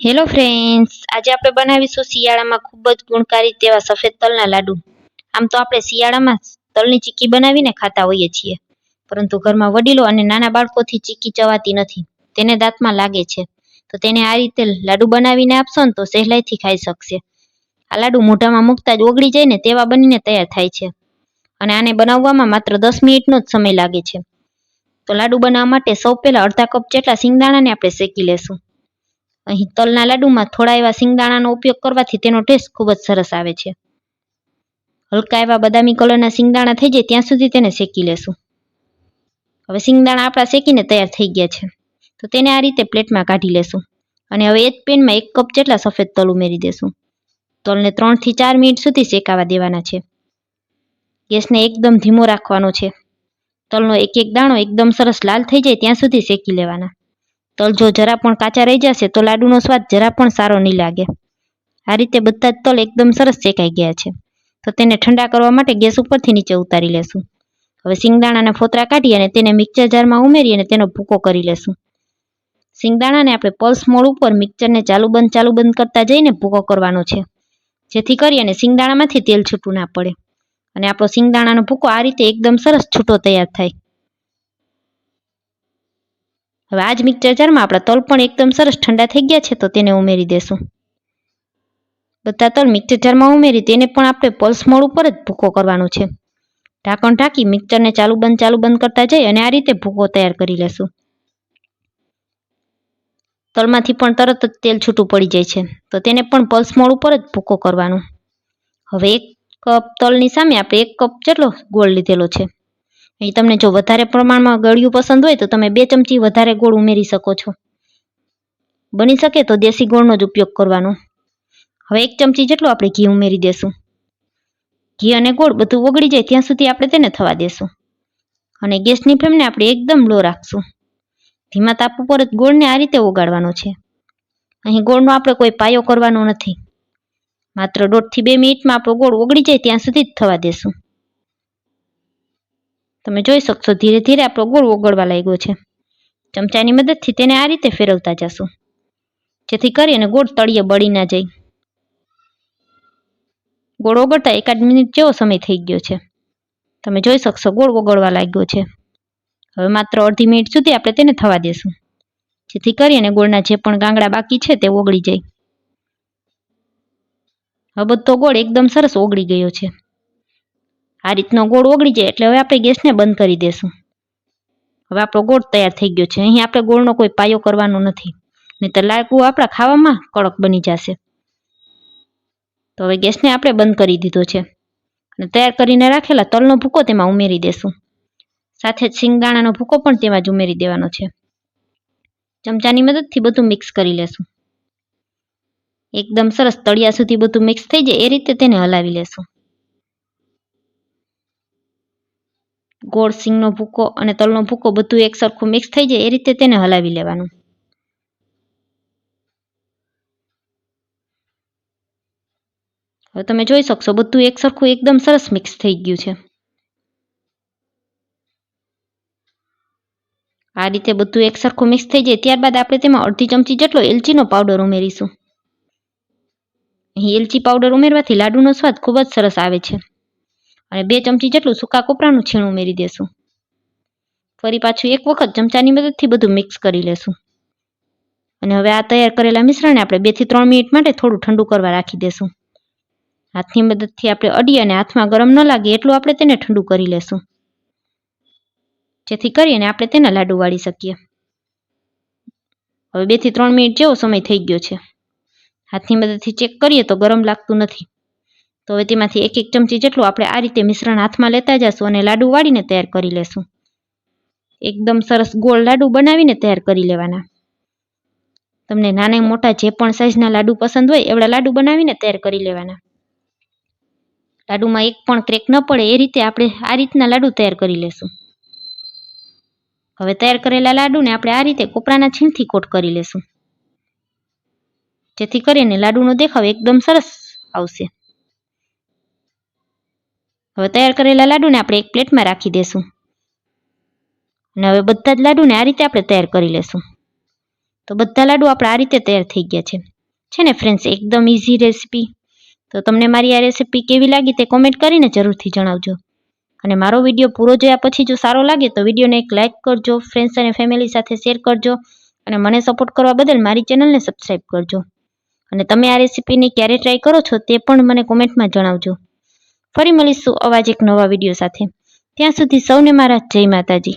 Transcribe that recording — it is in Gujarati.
હેલો ફ્રેન્ડ્સ આજે આપણે બનાવીશું શિયાળામાં ખૂબ જ ગુણકારી તેવા સફેદ તલના લાડુ. આમ તો આપણે શિયાળામાં તલની ચીક્કી બનાવીને ખાતા હોઈએ છીએ. પરંતુ ઘરમાં વડીલો અને નાના બાળકોથી ચીક્કી ચવાતી નથી. તેને દાંતમાં લાગે છે. તો તેને આ રીતે લાડુ બનાવીને આપશો ને તો સહેલાઈથી ખાઈ શકશે. આ લાડુ મોઢામાં મૂકતા જ ઓગળી જાય ને તેવા બનીને તૈયાર થાય છે. અને આને બનાવવામાં માત્ર દસ મિનિટનો જ સમય લાગે છે. તો લાડુ બનાવવા માટે સૌ પહેલા અડધા કપ જેટલા સિંગદાણાને આપણે શેકી લેશું. અહીં તલના લાડુમાં થોડા એવા સિંગદાણાનો ઉપયોગ કરવાથી તેનો ટેસ્ટ ખૂબ જ સરસ આવે છે. હલકા એવા બદામી કલરના સિંગદાણા થઈ જાય ત્યાં સુધી તેને શેકી લેશું. હવે સિંગદાણા આપણા શેકીને તૈયાર થઈ ગયા છે. તો તેને આ રીતે પ્લેટમાં કાઢી લેશું અને હવે એ જ પેનમાં એક કપ જેટલા સફેદ તલ ઉમેરી દેશું. તલને ત્રણથી ચાર મિનિટ સુધી શેકાવા દેવાના છે. ગેસને એકદમ ધીમો રાખવાનો છે. તલનો એક એક દાણો એકદમ સરસ લાલ થઈ જાય ત્યાં સુધી શેકી લેવાના. તલ જો જરા પણ કાચા રહી જશે તો લાડુનો સ્વાદ જરા પણ સારો નહીં લાગે. આ રીતે બધા જ તલ એકદમ સરસ શેકાઈ ગયા છે. તો તેને ઠંડા કરવા માટે ગેસ ઉપરથી નીચે ઉતારી લેશું. હવે સિંગદાણાના ફોતરા કાઢી અને તેને મિક્સર જારમાં ઉમેરી અને તેનો ભૂકો કરી લેશું. સિંગદાણાને આપણે પલ્સ મોડ ઉપર મિક્સરને ચાલુ બંધ ચાલુ બંધ કરતા જઈને ભૂકો કરવાનો છે. જેથી કરી અને સિંગદાણામાંથી તેલ છૂટું ના પડે. અને આપણો સિંગદાણાનો ભૂકો આ રીતે એકદમ સરસ છૂટો તૈયાર થાય. હવે આ જ મિક્સર જારમાં આપણા તલ પણ એકદમ સરસ ઠંડા થઈ ગયા છે, તો તેને ઉમેરી દેશું. બધા તલ મિક્સર જારમાં ઉમેરી તેને પણ આપણે પલ્સ મોડ ઉપર જ ભૂકો કરવાનો છે. ઢાંકણ ઢાંકી મિક્સરને ચાલુ બંધ ચાલુ બંધ કરતા જઈ અને આ રીતે ભૂકો તૈયાર કરી લેશું. તલમાંથી પણ તરત જ તેલ છૂટું પડી જાય છે, તો તેને પણ પલ્સ મોડ ઉપર જ ભૂકો કરવાનો. હવે એક કપ તલની સામે આપણે એક કપ જેટલો ગોળ લીધેલો છે. અહીં તમને જો વધારે પ્રમાણમાં ગળ્યું પસંદ હોય તો તમે બે ચમચી વધારે ગોળ ઉમેરી શકો છો. બની શકે તો દેશી ગોળનો જ ઉપયોગ કરવાનો. હવે એક ચમચી જેટલું આપણે ઘી ઉમેરી દેશું. ઘી અને ગોળ બધું ઓગળી જાય ત્યાં સુધી આપણે તેને થવા દેશું. અને ગેસની ફ્લેમને આપણે એકદમ લો રાખશું. ધીમા તાપ ઉપર જ ગોળને આ રીતે ઓગાળવાનો છે. અહીં ગોળનો આપણે કોઈ પાયો કરવાનો નથી. માત્ર દોઢથી બે મિનિટમાં આપણો ગોળ ઓગળી જાય ત્યાં સુધી જ થવા દેશું. તમે જોઈ શકશો, ધીરે ધીરે આપણો ગોળ ઓગળવા લાગ્યો છે. ચમચાની મદદથી તેને આ રીતે ફેરવતા જશું. જેથી કરીને ગોળ તળિયે બળી ના જાય. ગોળ ઓગળતા એકાદ મિનિટ જેવો સમય થઈ ગયો છે. તમે જોઈ શકશો, ગોળ ઓગળવા લાગ્યો છે. હવે માત્ર અડધી મિનિટ સુધી આપણે તેને થવા દેશું. જેથી કરીને ગોળના જે પણ ગાંગડા બાકી છે તે ઓગળી જાય. હવે બધો ગોળ એકદમ સરસ ઓગળી ગયો છે. આ રીતનો ગોળ ઓગળી જાય એટલે હવે આપણે ગેસને બંધ કરી દેશું. હવે આપણો ગોળ તૈયાર થઈ ગયો છે. અહીં આપણે ગોળનો કોઈ પાયો કરવાનો નથી. નહીં તો લાડુ આપણા ખાવામાં કડક બની જશે. તો હવે ગેસને આપણે બંધ કરી દીધો છે. અને તૈયાર કરીને રાખેલા તલનો ભૂકો તેમાં ઉમેરી દેશું. સાથે જ સિંગદાણાનો ભૂકો પણ તેમાં જ ઉમેરી દેવાનો છે. ચમચાની મદદથી બધું મિક્સ કરી લેશું. એકદમ સરસ તળિયા સુધી બધું મિક્સ થઈ જાય એ રીતે તેને હલાવી લેશું. ગોળ, સિંગનો ભૂકો અને તલનો ભૂકો બધું એક સરખું મિક્સ થઈ જાય એ રીતે તેને હલાવી લેવાનું. હવે તમે જોઈ શકશો બધું એક સરખું એકદમ સરસ મિક્સ થઈ ગયું છે. આ રીતે બધું એક સરખું મિક્સ થઈ જાય ત્યારબાદ આપણે તેમાં અડધી ચમચી જેટલો એલચીનો પાવડર ઉમેરીશું. અહીં એલચી પાવડર ઉમેરવાથી લાડુનો સ્વાદ ખૂબ જ સરસ આવે છે. અને બે ચમચી જેટલું સૂકા કોપરાનું છીણ ઉમેરી દેશું. ફરી પાછું એક વખત ચમચાની મદદથી બધું મિક્સ કરી લેશું. અને હવે આ તૈયાર કરેલા મિશ્રણને આપણે બેથી ત્રણ મિનિટ માટે થોડું ઠંડુ કરવા રાખી દેશું. હાથની મદદથી આપણે અડી અને હાથમાં ગરમ ન લાગે એટલું આપણે તેને ઠંડુ કરી લેશું. જેથી કરીને આપણે તેના લાડુ વાળી શકીએ. હવે બેથી ત્રણ મિનિટ જેવો સમય થઈ ગયો છે. હાથની મદદથી ચેક કરીએ તો ગરમ લાગતું નથી. તો હવે તેમાંથી એક એક ચમચી જેટલું આપણે આ રીતે મિશ્રણ હાથમાં લેતા જશું અને લાડુ વાળીને તૈયાર કરી લેશું. એકદમ સરસ ગોળ લાડુ બનાવીને તૈયાર કરી લેવાના. તમને નાના મોટા જે પણ સાઈઝના લાડુ પસંદ હોય એવડા લાડુ બનાવીને તૈયાર કરી લેવાના. લાડુમાં એક પણ ક્રેક ન પડે એ રીતે આપણે આ રીતના લાડુ તૈયાર કરી લેશું. હવે તૈયાર કરેલા લાડુને આપણે આ રીતે કોપરાના છીણથી કોટ કરી લેશું. જેથી કરીને લાડુનો દેખાવ એકદમ સરસ આવશે. હવે તૈયાર કરેલા લાડુને આપણે એક પ્લેટમાં રાખી દેશું. અને હવે બધા જ લાડુને આ રીતે આપણે તૈયાર કરી લેશું. તો બધા લાડુ આપણા આ રીતે તૈયાર થઈ ગયા છે. છે ને ફ્રેન્ડ્સ એકદમ ઇઝી રેસીપી તો તમને મારી આ રેસીપી કેવી લાગી તે કોમેન્ટ કરીને જરૂરથી જણાવજો. અને મારો વીડિયો પૂરો જોયા પછી જો સારો લાગે તો વિડીયોને એક લાઇક કરજો ફ્રેન્ડ્સ અને ફેમિલી સાથે શેર કરજો અને મને સપોર્ટ કરવા બદલ મારી ચેનલને સબસ્ક્રાઈબ કરજો. અને તમે આ રેસીપીની ક્યારે ટ્રાય કરો છો તે પણ મને કોમેન્ટમાં જણાવજો. ફરી મળીશું અવાજ એક નવા વીડિયો સાથે. ત્યાં સુધી સૌને મારા જય માતાજી.